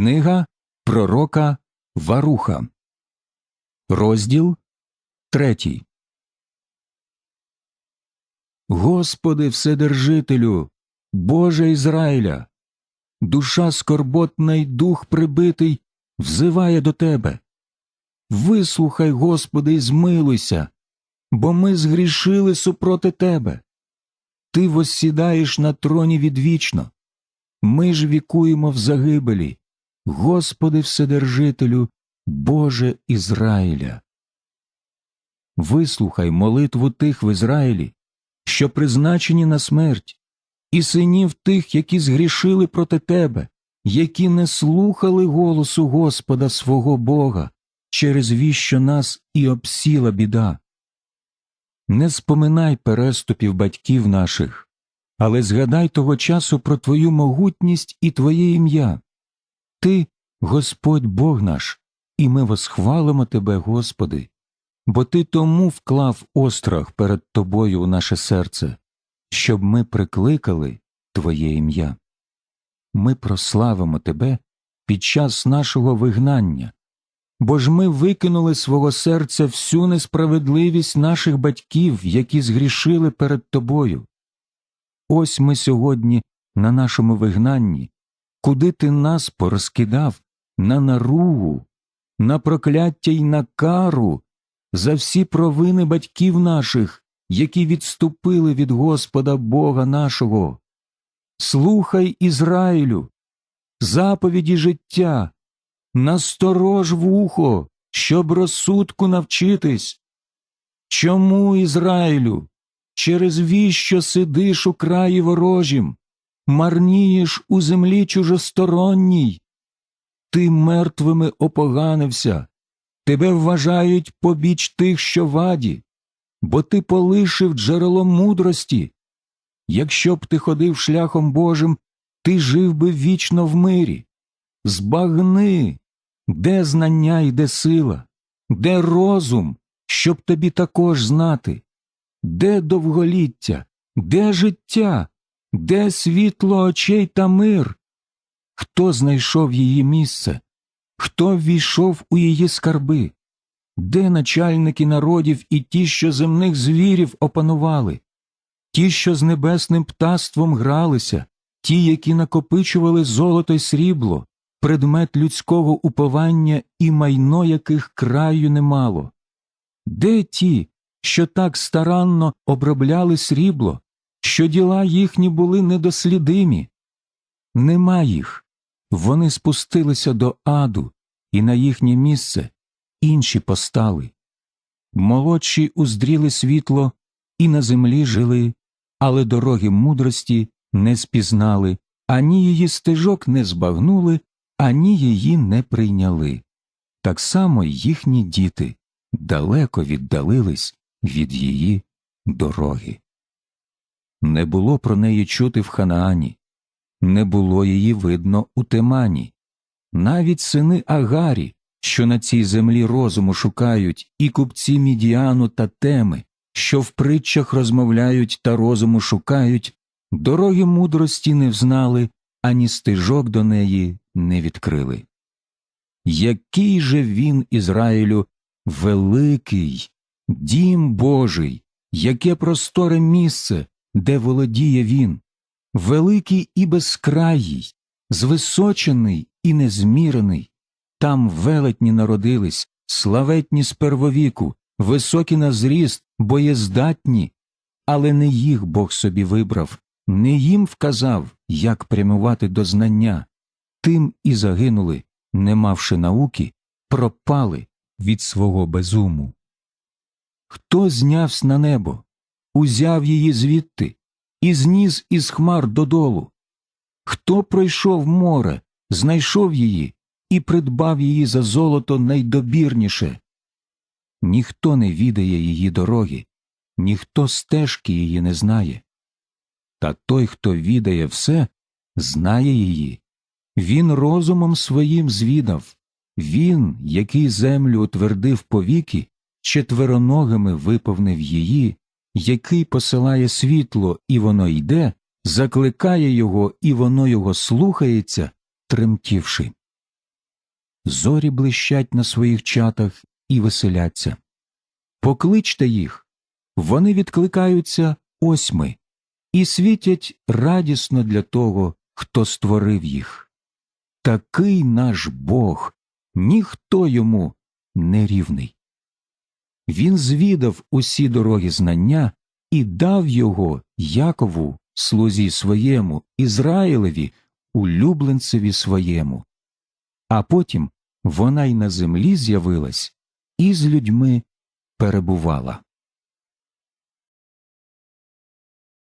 Книга Пророка Варуха, розділ третій. Господи Вседержителю, Боже Ізраїля, душа скорботна й дух прибитий взиває до Тебе. Вислухай, Господи, і змилуйся, бо ми згрішили супроти Тебе. Ти воссідаєш на троні відвічно, ми ж вікуємо в загибелі. Господи Вседержителю, Боже Ізраїля. Вислухай молитву тих в Ізраїлі, що призначені на смерть, і синів тих, які згрішили проти тебе, які не слухали голосу Господа свого Бога, через віщо нас і обсіла біда. Не споминай переступів батьків наших, але згадай того часу про твою могутність і твоє ім'я. Ти, Господь Бог наш, і ми восхвалимо Тебе, Господи, бо Ти тому вклав острах перед Тобою у наше серце, щоб ми прикликали Твоє ім'я. Ми прославимо Тебе під час нашого вигнання, бо ж ми викинули свого серця всю несправедливість наших батьків, які згрішили перед Тобою. Ось ми сьогодні на нашому вигнанні куди ти нас порозкидав на наругу, на прокляття й на кару за всі провини батьків наших, які відступили від Господа Бога нашого. Слухай Ізраїлю, заповіді життя, насторож вухо, щоб розсудку навчитись. Чому, Ізраїлю, через віщо сидиш у краї ворожім? Марнієш у землі чужосторонній. Ти мертвими опоганився, тебе вважають побіч тих, що ваді, бо ти полишив джерело мудрості. Якщо б ти ходив шляхом Божим, ти жив би вічно в мирі. Збагни, де знання і де сила, де розум, щоб тобі також знати, де довголіття, де життя, де світло очей та мир? Хто знайшов її місце? Хто ввійшов у її скарби? Де начальники народів і ті, що земних звірів опанували, ті, що з небесним птаством гралися, ті, які накопичували золото й срібло, предмет людського уповання і майно яких краю немало? Де ті, що так старанно обробляли срібло, що діла їхні були недослідимі. Нема їх. Вони спустилися до аду, і на їхнє місце інші постали. Молодші уздріли світло і на землі жили, але дороги мудрості не спізнали, ані її стежок не збагнули, ані її не прийняли. Так само їхні діти далеко віддалились від її дороги. Не було про неї чути в Ханаані, не було її видно у Темані. Навіть сини Агарі, що на цій землі розуму шукають, і купці Мідіану та теми, що в притчах розмовляють та розуму шукають, дороги мудрості не взнали, ані стежок до неї не відкрили. Який же він, Ізраїлю, великий, дім Божий, яке просторе місце, де володіє він, великий і безкраїй, звисочений і незмірений, там велетні народились, славетні з первовіку, високі на зріст, боєздатні, але не їх Бог собі вибрав, не їм вказав, як прямувати до знання, тим і загинули, не мавши науки, пропали від свого безуму. Хто знявсь на небо? Узяв її звідти і зніс із хмар додолу. Хто пройшов море, знайшов її і придбав її за золото найдобірніше. Ніхто не відає її дороги, ніхто стежки її не знає. Та той, хто відає все, знає її. Він розумом своїм звідав, він, який землю утвердив повіки, четвероногими виповнив її, який посилає світло, і воно йде, закликає його, і воно його слухається, тремтівши. зорі блищать на своїх чатах і веселяться. Покличте їх, вони відкликаються ось ми і світять радісно для того, хто створив їх. Такий наш Бог, ніхто йому не рівний. Він звідав усі дороги знання і дав його Якову, слузі своєму, Ізраїлеві, улюбленцеві своєму. А потім вона й на землі з'явилась і з людьми перебувала.